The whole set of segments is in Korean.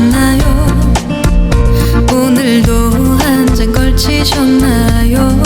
드셨나요? 오늘도 한 잔 걸치셨나요?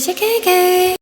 KKK.